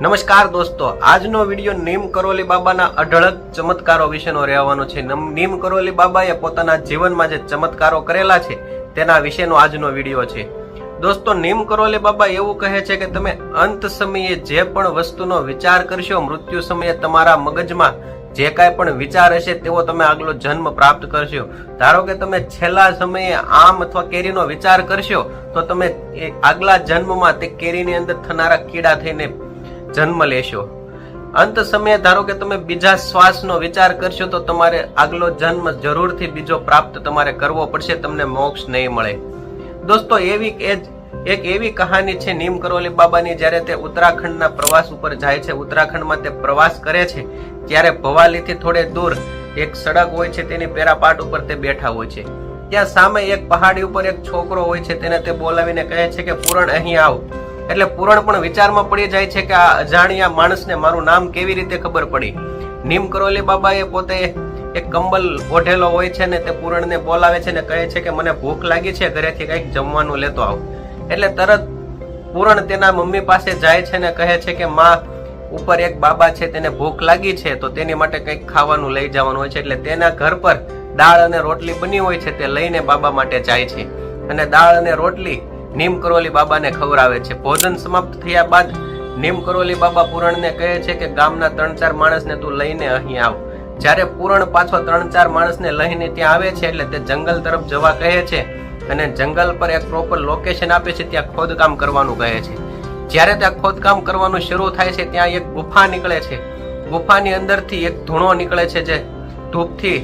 નમસ્કાર દોસ્તો, આજનો વીડિયો નીમ કરોલી બાબાના અઢળક ચમત્કારો વિશેનો રહેવાનો છે. નમ- કરોલી બાબાએ પોતાના જીવનમાં જે ચમત્કારો કરેલા છે, તેના વિશેનો આજનો વીડિયો છે. દોસ્તો, નીમ કરોલી બાબા એવું કહે છે કે તમે અંત સમયે જે પણ વસ્તુનો વિચાર કરશો, મૃત્યુ સમયે તમારા મગજમાં જે કાંઈ પણ વિચાર હશે, તેવો તમે આગલો જન્મ પ્રાપ્ત કરશો. ધારો કે તમે છેલ્લા સમયે આમ અથવા કેરીનો વિચાર કરશો, તો તમે આગલા જન્મમાં તે કેરીની અંદર થનારા કીડા થઈને જન્મ લેશો. અંત સમયે ધારો કે તમે બીજા શ્વાસનો વિચાર કરશો તો તમારે આગલો જન્મ જરૂરથી બીજો પ્રાપ્ત તમારે કરવો પડશે, તમને મોક્ષ નહીં મળે. દોસ્તો, એવી એ એક એવી કહાની છે નીમ કરોલી બાબાની, જ્યારે તે ઉત્તરાખંડના પ્રવાસ ઉપર જાય છે. ઉત્તરાખંડમાં તે પ્રવાસ કરે છે, ત્યારે ભવાલીથી થોડે દૂર એક સડક હોય છે, તેની પેરાપાટ ઉપર તે બેઠા હોય છે. ત્યાં સામે એક પહાડી ઉપર એક છોકરો હોય છે, તેને તે બોલાવીને કહે છે કે, પૂરણ, અહીં આવ. એટલે પૂરણ પણ વિચારમાં પડી જાય છે કે આ અજાણ્યા માણસને મારું નામ કેવી રીતે ખબર પડી? નીમ કરોલી બાબાએ પોતે એક કંબલ ઓઢેલો હોય છે ને તે પૂરણને બોલાવે છે ને કહે છે કે મને ભૂખ લાગી છે, ઘરેથી કંઈક જમવાનું લેતો આવ. એટલે તરત પૂરણ તેના મમ્મી પાસે જાય છે ને કહે છે કે માં, ઉપર એક બાબા છે, તેને ભૂખ લાગી છે, તો તેની માટે કંઈક ખાવાનું લઈ જવાનું હોય છે. એટલે તેના ઘર પર દાળ અને રોટલી બની હોય છે, તે લઈને બાબા માટે જાય છે. અને દાળ અને રોટલી નીમ કરોલી બાબાને ખવડાવે છે. ભોજન સમાપ્ત થયા બાદ નીમ કરોલી બાબા પૂરણને કહે છે કે ગામના ત્રણ ચાર માણસને તું લઈને અહીં આવ. જ્યારે પૂરણ પાછો ત્રણ ચાર માણસને લઈને ત્યાં આવે છે એટલે તે જંગલ તરફ જવા કહે છે અને જંગલ પર એક પ્રોપર લોકેશન આપે છે, ત્યાં ખોદકામ કરવાનું કહે છે. જ્યારે ત્યાં ખોદકામ કરવાનું શરૂ થાય છે, ત્યાં એક ગુફા નીકળે છે. ગુફાની અંદરથી એક ધૂણો નીકળે છે જે ધૂપથી,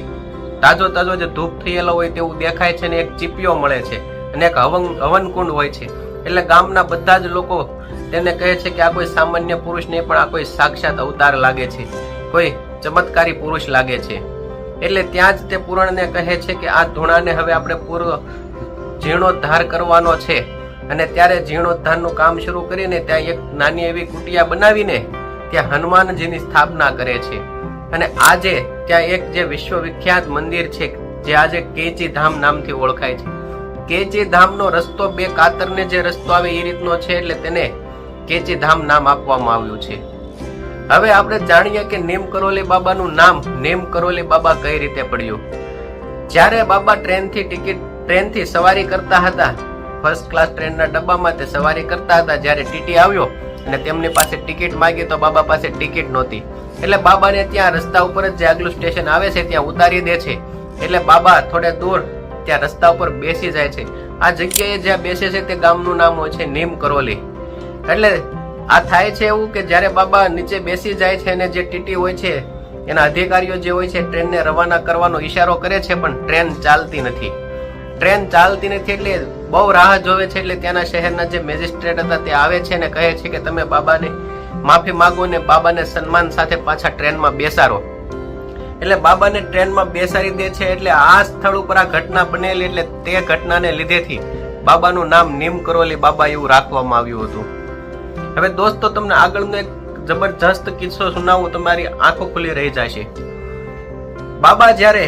તાજો તાજો જે ધૂપ થયેલો હોય તેવું દેખાય છે ને એક ચીપિયો મળે છે. અને એક હવન, હવનકુંડ હોય છે. એટલે ગામના બધા જ લોકો તેને કહે છે કે આ કોઈ સામાન્ય પુરુષ નહીં, પણ આ કોઈ સાક્ષાત અવતાર લાગે છે. કોઈ ચમત્કારી પુરુષ લાગે છે. એટલે ત્યાં જ તે પુરણને કહે છે કે આ ધૂણાને હવે આપણે પૂર્વ જીર્ણોદ્ધાર કરવાનો છે. અને ત્યારે જીર્ણોદ્ધારનું કામ શરૂ કરીને ત્યાં એક નાની એવી કુટિયા બનાવીને ત્યાં હનુમાનજીની સ્થાપના કરે છે. અને આજે ત્યાં એક જે વિશ્વવિખ્યાત મંદિર છે, જે આજે કેચી ધામ નામથી ઓળખાય છે. કેચી ધામનો રસ્તો બે કાતરને જે રસ્તો આવે એ રીતનો છે એટલે તેને કેચી ધામ નામ આપવામાં આવ્યું છે. હવે આપણે જાણીએ કે નેમ કરોલી બાબાનું નામ નેમ કરોલી બાબા કઈ રીતે પડ્યું? જ્યારે બાબા ટ્રેનથી ટિકિટ, ટ્રેનથી સવારી કરતા હતા ફર્સ્ટ ક્લાસ ટ્રેનના ડબ્બામાં તે સવારી કરતા હતા, જ્યારે ટીટી આવ્યો અને તેમની પાસે ટિકિટ માંગી તો બાબા પાસે ટિકિટ નહોતી. એટલે બાબાને ત્યાં રસ્તા ઉપર જ જે આગલું સ્ટેશન આવે છે, ત્યાં ઉતારી દે છે. એટલે બાબા થોડે દૂર ત્યાં રસ્તા ઉપર બેસી જાય છે. આ જગ્યાએ જ્યાં બેસે છે તે ગામનું નામ હોય છે નીમ કરોલી. એટલે આ થાય છે એવું કે જ્યારે બાબા નીચે બેસી જાય છે અને જે ટીટી હોય છે, એના અધિકારીઓ જે હોય છે ટ્રેનને રવાના કરવાનો ઈશારો કરે છે, પણ ટ્રેન ચાલતી નથી. ટ્રેન ચાલતી નથી એટલે બહુ રાહ જોવે છે એટલે ત્યાંના શહેરના જે મેજિસ્ટ્રેટ હતા તે આવે છે અને કહે છે કે તમે બાબાને માફી માગો ને બાબાને સન્માન સાથે પાછા ટ્રેનમાં બેસાડો. એટલે બાબાને ટ્રેનમાં બેસાડી દે છે એટલે આ સ્થળ ઉપર આ ઘટના બનેલી એટલે તે ઘટનાને લીધેથી બાબાનું નામ નીમ કરોલી બાબા એવું રાખવામાં આવ્યું હતું. હવે દોસ્તો, તમને આગળનો એક જબરજસ્ત કિસ્સો સુનાવું, તમારી આંખો ખુલી રહી જશે બાબા જ્યારે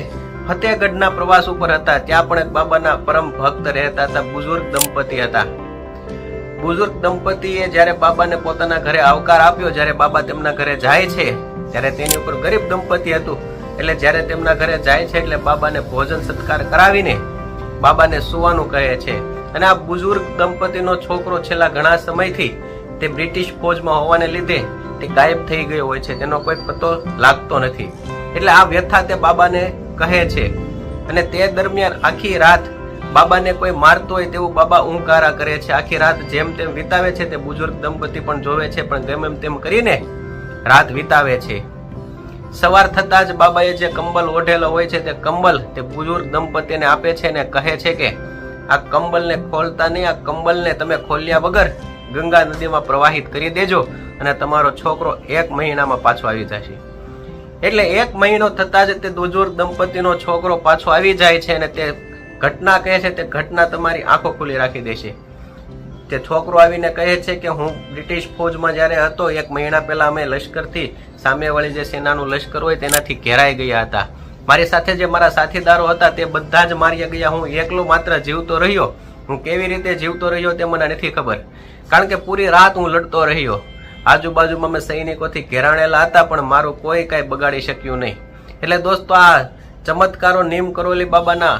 ફતેહગઢના પ્રવાસ ઉપર હતા, ત્યાં પણ એક બાબાના પરમ ભક્ત રહેતા હતા, બુઝુર્ગ દંપતી હતા. બુઝુર્ગ દંપતીએ જ્યારે બાબાને પોતાના ઘરે આવકાર આપ્યો, જ્યારે બાબા તેમના ઘરે જાય છે, ત્યારે તેની ઉપર ગરીબ દંપતી હતું. એટલે જ્યારે તેમના ઘરે જાય છે એટલે બાબાને ભોજન સત્કાર કરાવીને બાબાને સુવાનું કહે છે. અને આ બુઝુર્ગ દંપતીનો છોકરો છેલ્લા ઘણા સમયથી તે બ્રિટિશ ફોજમાં હોવાને લીધે તે ગાયબ થઈ ગયો હોય છે તેનો કોઈ પતો લાગતો નથી. એટલે આ વ્યથા તે બાબાને કહે છે. અને તે દરમિયાન આખી રાત બાબાને કોઈ મારતો હોય તેવું બાબા ઉંકારા કરે છે. આખી રાત જેમ તેમ વિતાવે છે, તે બુઝુર્ગ દંપતી પણ જોવે છે, પણ ગમે તેમ કરીને રાત વિતાવે છે. સવાર થતા જ બાબાએ જે કંબલ ઓઢેલો હોય છે તે કંબલ તે બુઝુર્ગ દંપતીને આપે છે અને કહે છે કે, આ કંબલને ખોલતા નહીં, આ કંબલને તમે ખોલ્યા વગર ગંગા નદીમાં પ્રવાહિત કરી દેજો અને તમારો છોકરો એક મહિનામાં પાછો આવી જશે. એટલે એક મહિનો થતાં જ તે બુઝુર્ગ દંપતીનો છોકરો પાછો આવી જાય છે અને તે ઘટના કહે છે તે ઘટના તમારી આંખો ખુલી રાખી દેશે. તે છોકરો આવીને કહે છે કે હું બ્રિટિશ ફૌજમાં જ્યારે હતો, એક મહિના પહેલાં અમે લશ્કરથી સામેવાળી જે સેનાનું લશ્કર હોય તેનાથી ઘેરાઈ ગયા હતા. મારી સાથે જે મારા સાથીદારો હતા તે બધા જ માર્યા ગયા. હું એકલો માત્ર જીવતો રહ્યો. હું કેવી રીતે જીવતો રહ્યો તે મને નથી ખબર. કારણ કે પૂરી રાત હું લડતો રહ્યો. આજુબાજુમાં અમે સૈનિકોથી ઘેરાણેલા હતા, પણ મારું કોઈ કાંઈ બગાડી શક્યું નહીં. એટલે દોસ્તો, આ ચમત્કારો નીમ કરોલી બાબાના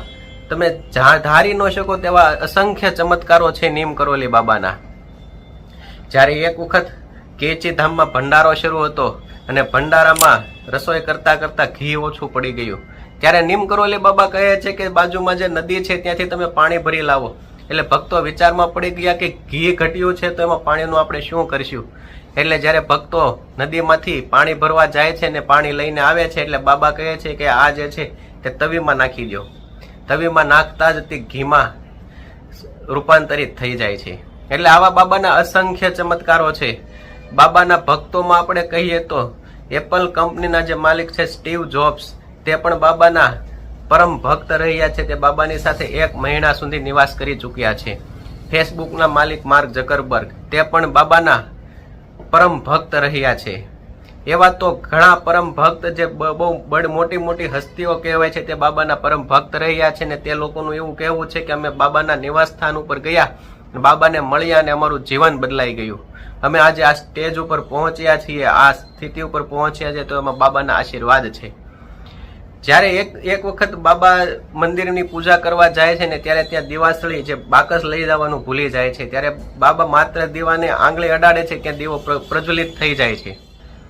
તમે ધારી ન શકો તેવા અસંખ્ય ચમત્કારો છે નીમ કરોલી બાબાના. જ્યારે એક વખત કેચી ધામમાં ભંડારો શરૂ હતો અને ભંડારામાં રસોઈ કરતા કરતા ઘી ઓછું પડી ગયું, ત્યારે નીમ કરોલી બાબા કહે છે કે બાજુમાં જે નદી છે ત્યાંથી તમે પાણી ભરી લાવો. એટલે ભક્તો વિચારમાં પડી ગયા કે ઘી ઘટ્યું છે તો એમાં પાણીનું આપણે શું કરીશું? એટલે જ્યારે ભક્તો નદીમાંથી પાણી ભરવા જાય છે ને પાણી લઈને આવે છે, એટલે બાબા કહે છે કે આ જે છે તે તવીમાં નાખી દો તવીમાં નાખતા જ તે ઘીમાં રૂપાંતરિત થઈ જાય છે. એટલે આવા બાબાના અસંખ્ય ચમત્કારો છે. બાબાના ભક્તોમાં આપણે કહીએ તો એપલ કંપનીના જે માલિક છે સ્ટીવ જોબ્સ, તે પણ બાબાના પરમ ભક્ત રહ્યા છે. તે બાબાની સાથે એક મહિના સુધી નિવાસ કરી ચૂક્યા છે. ફેસબુકના માલિક માર્ક જકરબર્ગ તે પણ બાબાના પરમ ભક્ત રહ્યા છે. એવા તો ઘણા પરમ ભક્ત જે બહુ બડ, મોટી મોટી હસ્તીઓ કહેવાય છે, તે બાબાના પરમ ભક્ત રહ્યા છે ને તે લોકોનું એવું કહેવું છે કે અમે બાબાના નિવાસસ્થાન ઉપર ગયા બાબાને મળ્યા અને અમારું જીવન બદલાઈ ગયું. અમે આજે આ સ્ટેજ ઉપર પહોંચ્યા છીએ, આ સ્થિતિ ઉપર પહોંચ્યા છે, તો એમાં બાબાના આશીર્વાદ છે. જ્યારે એક એક વખત બાબા મંદિરની પૂજા કરવા જાય છે ને ત્યારે ત્યાં દિવાસળી જે બાકસ લઈ જવાનું ભૂલી જાય છે, ત્યારે બાબા માત્ર દીવાને આંગળી અડાડે છે કે દીવો પ્રજ્વલિત થઈ જાય છે.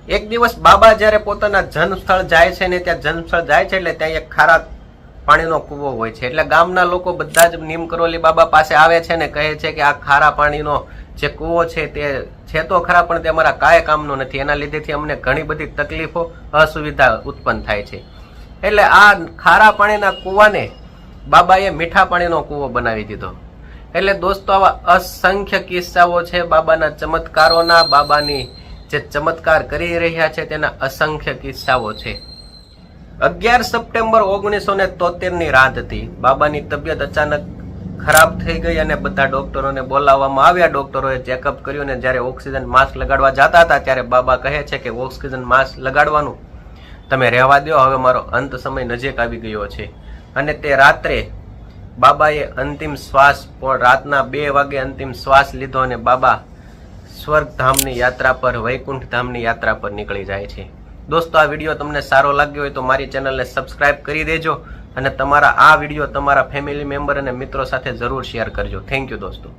એક દિવસ બાબા જ્યારે પોતાના જન્મસ્થળ જાય છે ને ત્યાં જન્મસ્થળ જાય છે એટલે ત્યાં એક ખારા પાણીનો કૂવો હોય છે. એટલે ગામના લોકો બધા જ નીમ કરોલી બાબા પાસે આવે છે ને કહે છે કે આ ખારા પાણીનો જે કૂવો છે તે છે તો ખરા, પણ તે અમારા કાંઈ કામનો નથી. એના લીધેથી અમને ઘણી બધી તકલીફો, અસુવિધા ઉત્પન્ન થાય છે. એટલે આ ખારા પાણીના કૂવાને બાબાએ મીઠા પાણીનો કૂવો બનાવી દીધો. એટલે દોસ્તો, આવા અસંખ્ય કિસ્સાઓ છે બાબાના ચમત્કારોના, બાબાની જે ચમત્કાર કરી રહ્યા છે તેના અસંખ્ય કિસ્સાઓ છે. અગિયાર સપ્ટેમ્બર ઓગણીસો ને તોતેરની રાત હતી. બાબાની તબિયત અચાનક ખરાબ થઈ ગઈ અને બધા ડોક્ટરોને બોલાવવામાં આવ્યા. ડોક્ટરોએ ચેકઅપ કર્યું અને જ્યારે ઓક્સિજન માસ્ક લગાડવા જતા હતા, ત્યારે બાબા કહે છે કે ઓક્સિજન માસ્ક લગાડવાનું તમે રહેવા દો, હવે મારો અંત સમય નજીક આવી ગયો છે. અને તે રાત્રે બાબાએ અંતિમ શ્વાસ, પણ રાતના બે વાગે અંતિમ શ્વાસ લીધો અને બાબા સ્વર્ગ ધામની યાત્રા પર વૈકુંઠ ધામની યાત્રા પર નીકળી જાય છે. દોસ્તો, આ વીડિયો તમને સારો લાગ્યો હોય તો મારી ચેનલને સબસ્ક્રાઇબ કરી દેજો અને તમારા આ વીડિયો તમારા ફેમિલી મેમ્બર અને મિત્રો સાથે જરૂર શેર કરજો. થેન્ક યુ દોસ્તો.